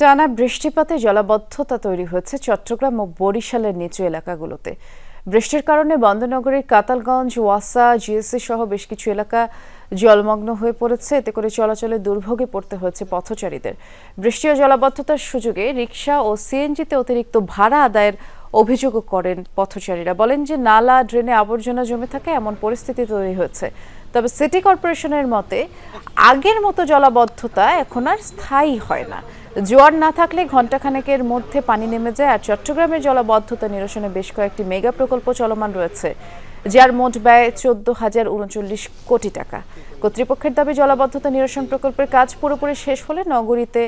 টানা বৃষ্টিপাতে জলাবদ্ধতা তৈরি হয়েছে চট্টগ্রাম ও বরিশালের নিচু এলাকাগুলোতে। বৃষ্টির কারণে বন্দনগরীর কাতালগঞ্জ, ওয়াসা, জিএসসি সহ বেশ কিছু এলাকা জলমগ্ন হয়ে পড়েছে। এতে করে চলাচলে দুর্ভোগে পড়তে হয়েছে পথচারীদের। বৃষ্টি ও জলাবদ্ধতার সুযোগে রিক্সা ও সিএনজিতে অতিরিক্ত ভাড়া আদায়ের অভিযোগও করেন পথচারীরা। বলেন যে নালা, ড্রেনে আবর্জনা জমে থাকে, এমন পরিস্থিতি তৈরি হয়েছে। তবে সিটি কর্পোরেশনের মতে, আগের মতো জলাবদ্ধতা এখন আর স্থায়ী হয় না। জোয়ার না থাকলে ঘণ্টাখানেকের মধ্যে পানি নেমে যায় আর চট্টগ্রামের জলাবদ্ধতা নিরসনে বেশ কয়েকটি মেগা প্রকল্প চলমান রয়েছে, যার মোট ব্যয় চোদ্দ হাজার উনচল্লিশ কোটি টাকা। কর্তৃপক্ষের দাবি, জলাবদ্ধতা নিরসন প্রকল্পের কাজ পুরোপুরি শেষ হলে নগরীতে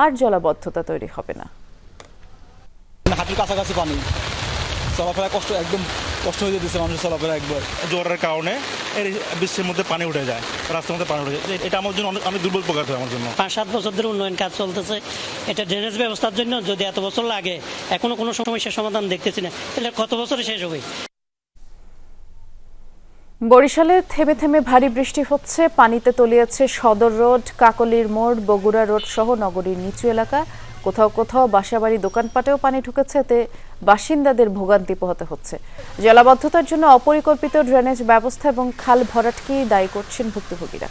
আর জলাবদ্ধতা তৈরি হবে না। হাতির কাছাকাছি পানি। চলাফেরা কষ্ট একদম কষ্ট হয়ে যেতেছে মানুষের চলাফেরা একবার। জোয়ারের কারণে এর বৃষ্টির মধ্যে পানি উঠে যায় রাস্তার মধ্যে পানি উঠে যায়। এটা আমার জন্য অনেক- অনেক দুর্বল প্রকার হয় আমার জন্য। পাঁচ সাত বছর ধরে উন্নয়ন কাজ চলতেছে। এটা ড্রেনেজ ব্যবস্থার জন্য যদি এত বছর লাগে এখনও কোনো সমস্যার সমাধান দেখতেছি না। তাহলে কত বছরে শেষ হবে? বরিশালে থেমে থেমে ভারী বৃষ্টি হচ্ছে পানিতে তলিয়েছে সদর রোড কাকলির মোড় বগুড়া রোড সহ নগরীর নিচু এলাকা। কোথাও কোথাও বাসাবাড়ি দোকানপাটেও পানি ঢুকেছে, এতে বাসিন্দাদের ভোগান্তি পোহাতে হচ্ছে। জলাবদ্ধতার জন্য অপরিকল্পিত ড্রেনেজ ব্যবস্থা এবং খাল ভরাটকেই দায়ী করছেন ভুক্তভোগীরা?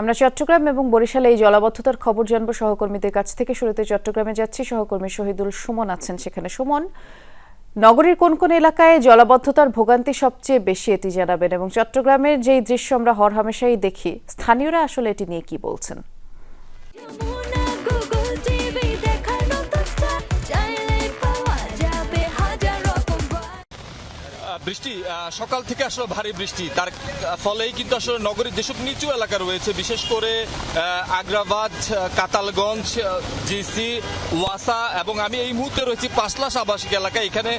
আমরা চট্টগ্রাম এবং বরিশালে এই জলাবদ্ধতার খবর জানব। সহকর্মীদের কাছ থেকে শুরুতে চট্টগ্রামে যাচ্ছি। সহকর্মী শহীদুল সুমন আছেন সেখানে। সুমন নগরীর কোন কোন এলাকায় জলাবদ্ধতার ভোগান্তি সবচেয়ে বেশি এটি জানাবেন এবং চট্টগ্রামের যেই দৃশ্য আমরা হরহামেশাই দেখি, স্থানীয়রা আসলে এটি নিয়ে কি বলছেন? বৃষ্টি সকাল থেকে আসলে ভারী বৃষ্টি। তার ফলেই কিন্তু আসলে নগরীর যেসব নিচু এলাকা রয়েছে, বিশেষ করে আগ্রাবাদ কাতালগঞ্জ জিসি, ওয়াসা, এবং আমি এই মুহূর্তে রয়েছি পাঁচলাস আবাসিক এলাকায়। এখানে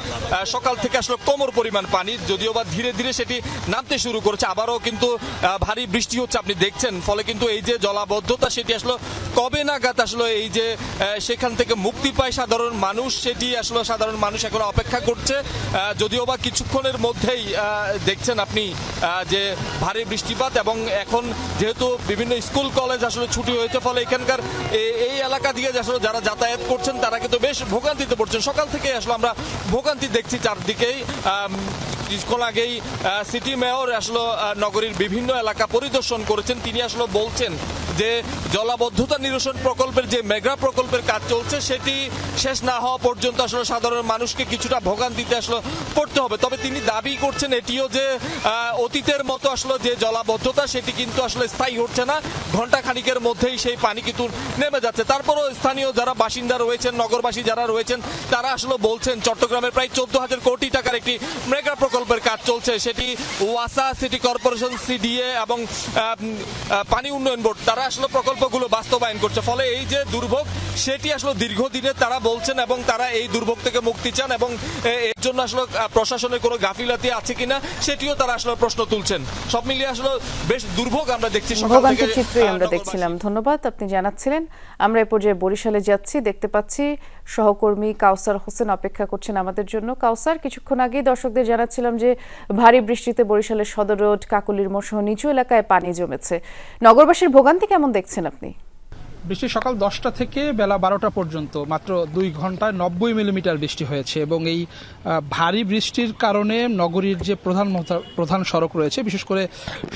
সকাল থেকে আসলে কোমর পরিমাণ পানি, যদিও বা ধীরে ধীরে সেটি নামতে শুরু করেছে। আবারও কিন্তু ভারী বৃষ্টি হচ্ছে আপনি দেখছেন। ফলে কিন্তু এই যে জলাবদ্ধতা, সেটি আসলে কবে নাগাদ আসলে এই যে সেখান থেকে মুক্তি পায় সাধারণ মানুষ, সেটি আসলে সাধারণ মানুষ এখন অপেক্ষা করছে। যদিও বা কিছুক্ষণের মধ্যেই দেখছেন আপনি যে ভারী বৃষ্টিপাত এবং এখন যেহেতু বিভিন্ন স্কুল, কলেজ আসলে ছুটি হয়েছে, ফলে এখানকার এই এলাকা দিয়ে আসলে যারা যাতায়াত করছেন, তারা কিন্তু বেশ ভোগান্তিতে পড়ছেন। সকাল থেকে আসলে আমরা ভোগান্তি দেখছি চারদিকেই। কিছুক্ষণ আগেই সিটি মেয়র আসলে নগরীর বিভিন্ন এলাকা পরিদর্শন করেছেন, তিনি আসলে বলছেন যে জলাবদ্ধতা নিরসন প্রকল্পের যে মেগা প্রকল্পের কাজ চলছে, সেটি শেষ না হওয়া পর্যন্ত আসলে সাধারণ মানুষকে কিছুটা ভোগান্তিতে আসলে পড়তে হবে। তবে তিনি দাবি করছেন এটিও যে অতীতের মতো আসলে যে জলাবদ্ধতা, সেটি কিন্তু আসলে স্থায়ী হচ্ছে না। ঘণ্টা খানিকের মধ্যেই সেই পানি কিন্তু নেমে যাচ্ছে। তারপরও স্থানীয় যারা বাসিন্দা রয়েছেন, নগরবাসী যারা রয়েছেন, তারা আসলে বলছেন, চট্টগ্রামের প্রায় চোদ্দ হাজার কোটি টাকার একটি মেগা প্রকল্পের কাজ চলছে সেটি ওয়াসা সিটি কর্পোরেশন সিডিএ এবং পানি উন্নয়ন বোর্ড। তারা আসলে প্রকল্পগুলো বাস্তবায়ন করছে ফলে এই যে দুর্ভোগ সেটি আসলে দীর্ঘদিনে তারা বলছেন এবং তারা এই দুর্ভোগ থেকে মুক্তি চান এবং এর জন্য আসলে প্রশাসনের কোনো গাফিলাতি আছে কিনা সেটিও তারা আসলে প্রশ্ন তুলছেন। সব মিলিয়ে আসলে বেশ দুর্ভোগ আমরা দেখছি চিত্রই আমরা দেখছিলাম। ধন্যবাদ আপনি জানাচ্ছিলেন। আমরা এ পর্যায়ে বরিশালে যাচ্ছি দেখতে পাচ্ছি সহকর্মী কাউসার হোসেন অপেক্ষা করছেন আমাদের জন্য। কাউসার, কিছুক্ষণ আগেই দর্শকদের জানাচ্ছিলাম যে, ভারী বৃষ্টিতে বরিশালের সদর রোড, কাকুলির মোড় নিচু এলাকায় পানি জমেছে। নগরবাসীর ভোগান্তি কেমন দেখছেন আপনি? বৃষ্টি সকাল দশটা থেকে বেলা বারোটা পর্যন্ত, মাত্র দুই ঘন্টায় নব্বই মিলিমিটার বৃষ্টি হয়েছে এবং এই ভারী বৃষ্টির কারণে নগরীর যে প্রধান প্রধান সড়ক রয়েছে, বিশেষ করে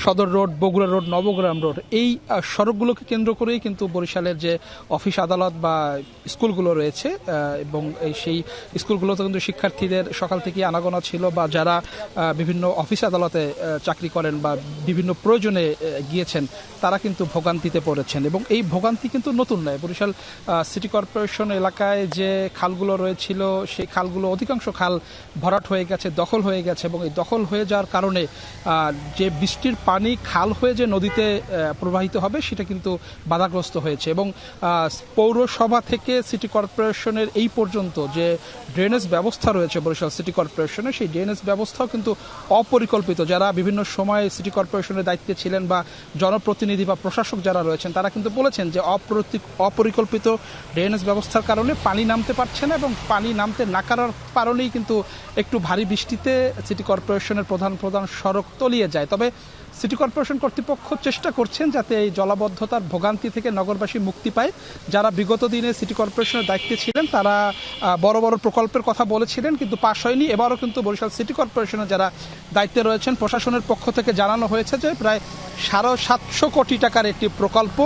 Sadar road, Bogura road, Nabagram road, এই সড়কগুলোকে কেন্দ্র করেই কিন্তু বরিশালের যে অফিস আদালত বা স্কুলগুলো রয়েছে এবং এই সেই স্কুলগুলোতে কিন্তু শিক্ষার্থীদের সকাল থেকে আনাগোনা ছিল বা যারা বিভিন্ন অফিস আদালতে চাকরি করেন বা বিভিন্ন প্রয়োজনে গিয়েছেন, তারা কিন্তু ভোগান্তিতে পড়েছেন এবং এই ভোগান্তি কিন্তু নতুন নয়। বরিশাল সিটি কর্পোরেশন এলাকায় যে খালগুলো রয়েছিল, সেই খালগুলো অধিকাংশ খাল ভরাট হয়ে গেছে, দখল হয়ে গেছে এবং এই দখল হয়ে যাওয়ার কারণে যে বৃষ্টির পানি খাল হয়ে যে নদীতে প্রবাহিত হবে, সেটা কিন্তু বাধাগ্রস্ত হয়েছে এবং পৌরসভা থেকে সিটি কর্পোরেশনের এই পর্যন্ত যে ড্রেনেজ ব্যবস্থা রয়েছে বরিশাল সিটি কর্পোরেশনের সেই ড্রেনেজ ব্যবস্থাও কিন্তু অপরিকল্পিত। যারা বিভিন্ন সময় সিটি কর্পোরেশনের দায়িত্বে ছিলেন বা জনপ্রতিনিধি বা প্রশাসক যারা রয়েছেন, তারা কিন্তু বলেছেন যে অপ অপরিকল্পিত ড্রেনেজ ব্যবস্থার কারণে পানি নামতে পারছে না এবং পানি নামতে না করার কারণেই কিন্তু একটু ভারী বৃষ্টিতে সিটি কর্পোরেশনের প্রধান প্রধান সড়ক তলিয়ে যায়। তবে সিটি কর্পোরেশন কর্তৃপক্ষ চেষ্টা করছেন যাতে এই জলাবদ্ধতার ভোগান্তি থেকে নগরবাসী মুক্তি পায়। যারা বিগত দিনে সিটি কর্পোরেশনের দায়িত্বে ছিলেন, তারা বড় বড় প্রকল্পের কথা বলেছিলেন, কিন্তু পাশ হয়নি। এবারও কিন্তু বরিশাল সিটি কর্পোরেশনের যারা দায়িত্বে রয়েছেন, প্রশাসনের পক্ষ থেকে জানানো হয়েছে যে প্রায় সাড়ে সাতশো কোটি টাকার একটি প্রকল্প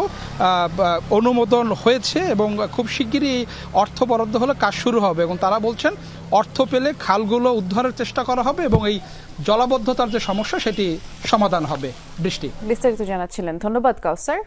অনুমোদন হয়েছে এবং খুব শিগগিরই অর্থ বরাদ্দ হলে কাজ শুরু হবে। এবং তারা বলছেন, অর্থ পেলে খালগুলো উদ্ধারের চেষ্টা করা হবে এবং এই জলাবদ্ধতার যে সমস্যা সেটি সমাধান হবে। বৃষ্টি। বিস্তারিত জানাচ্ছিলেন। ধন্যবাদ কাউসার।